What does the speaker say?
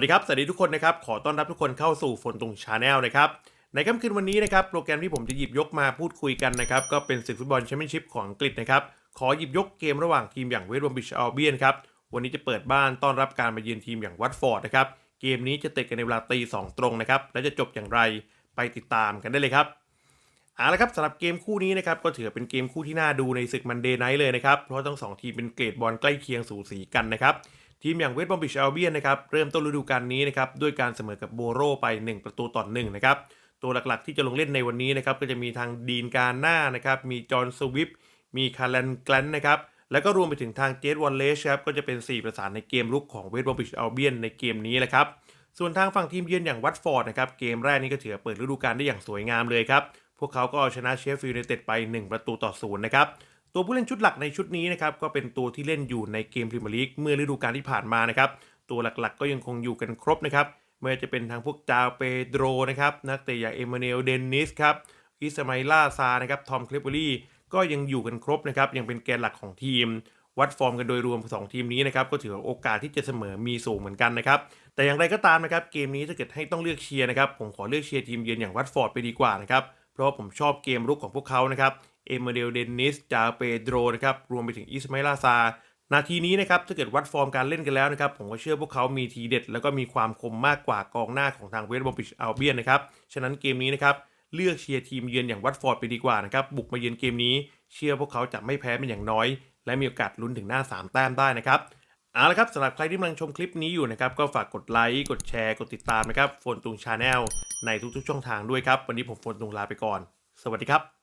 วัสดีครับ สวัสดีทุกคนนะครับ ขอต้อนรับทุกคนเข้าสู่ฝนตรงชาแนลนะครับ ในค่ำคืนวันนี้นะครับ โปรแกรมที่ผมจะหยิบยกมาพูดคุยกันนะครับ ก็เป็นศึกฟุตบอลแชมเปี้ยนชิพของอังกฤษนะครับ ขอหยิบยกเกมระหว่างทีมอย่างเวสต์บรอมบิชอัลเบียนครับ วันนี้จะเปิดบ้านต้อนรับการมาเยือนทีมอย่างวัตฟอร์ดนะครับ เกมนี้จะเตะกันในเวลาตีสองตรงนะครับ และจะจบอย่างไรไปติดตามกันได้เลยครับเอาละครับสำหรับเกมคู่นี้นะครับก็ถือเป็นเกมคู่ที่น่าดูในศึกมันเดย์ไนท์เลยนะครับ เพราะทั้งสองทีมเป็นเกรดบอลใกล้เคียงสูสีกันนะครับ ทีมอย่างเวสต์บอมบิชอัลเบียนนะครับเริ่มต้นฤดูกาลนี้นะครับด้วยการเสมอกับโบโรไป 1 ประตูต่อ1นะครับตัวหลักๆที่จะลงเล่นในวันนี้นะครับก็จะมีทางดีนการหน้านะครับมีจอห์นสวิฟมีคาร์แลนแกลนนะครับแล้วก็รวมไปถึงทางเจสวอลเลชครับก็จะเป็น 4 ประสานในเกมลุกของเวสต์บอมบิชอัลเบียนในเกมนี้แหละครับส่วนทางฝั่งทีมเยือนอย่างวัตฟอร์ดนะครับเกมแรกนี้ก็ถือเปิดฤดูกาลได้อย่างสวยงามเลยครับพวกเขาก็เอาชนะเชฟฟิลด์ยูไนเต็ดไป 1 ประตูต่อศูนย์นะครับ ตัวผู้เล่นชุดหลักในชุดนี้นะครับก็เป็นตัวที่เล่นอยู่ในเกมพรีเมียร์ลีกเมื่อฤดูกาลที่ผ่านมานะครับตัวหลักๆ ก็ยังคงอยู่กันครบนะครับไม่ว่าจะเป็นทางพวกจาวเปโดรนะครับนักเตะอย่างเอมานูเอลเดนนิสครับอิสมาอิล่าซานะครับทอมคลิปเบอรี่ก็ยังอยู่กันครบนะครับยังเป็นแกนหลักของทีม วัดฟอร์มกันโดยรวม 2 ทีมนี้นะครับก็ถือว่าโอกาสที่จะเสมอมีสูงเหมือนกันนะครับแต่อย่างไรก็ตามนะครับเกมนี้ถ้าเกิดให้ต้องเลือกเชียร์นะครับผมขอเลือกเชียร์ทีมเยือนอย่างวัตฟอร์ดไปดีกว่านะครับเพราะผมชอบเกมรุกของพวกเขานะครับ เอเมเดลเดนนิสจาเปโดรนะครับรวมไปถึงอิสมาอิลาซา นาทีนี้นะครับถ้าเกิดวัดฟอร์มการเล่นกันแล้วนะครับผมก็เชื่อพวกเขามีทีเด็ด แล้วก็มีความคมมากกว่ากองหน้าของทางเวสต์บอมบิชอัลเบียนนะครับฉะนั้นเกมนี้นะครับเลือกเชียร์ทีมเยือนอย่างวัตฟอร์ดไปดีกว่านะครับบุกมาเยือนเกมนี้ เชื่อพวกเขาจะไม่แพ้เป็นอย่างน้อย และมีโอกาสลุ้นถึงหน้า 3 แต้มได้นะครับเอาละครับสำหรับใครที่กำลังชมคลิปนี้อยู่นะครับก็ฝากกดไลค์กดแชร์กดติดตามนะครับโฟนตุงชาแนลในทุกๆ ช่องทางด้วยครับ วันนี้ผมโฟนตุงลาไปก่อน สวัสดีครับ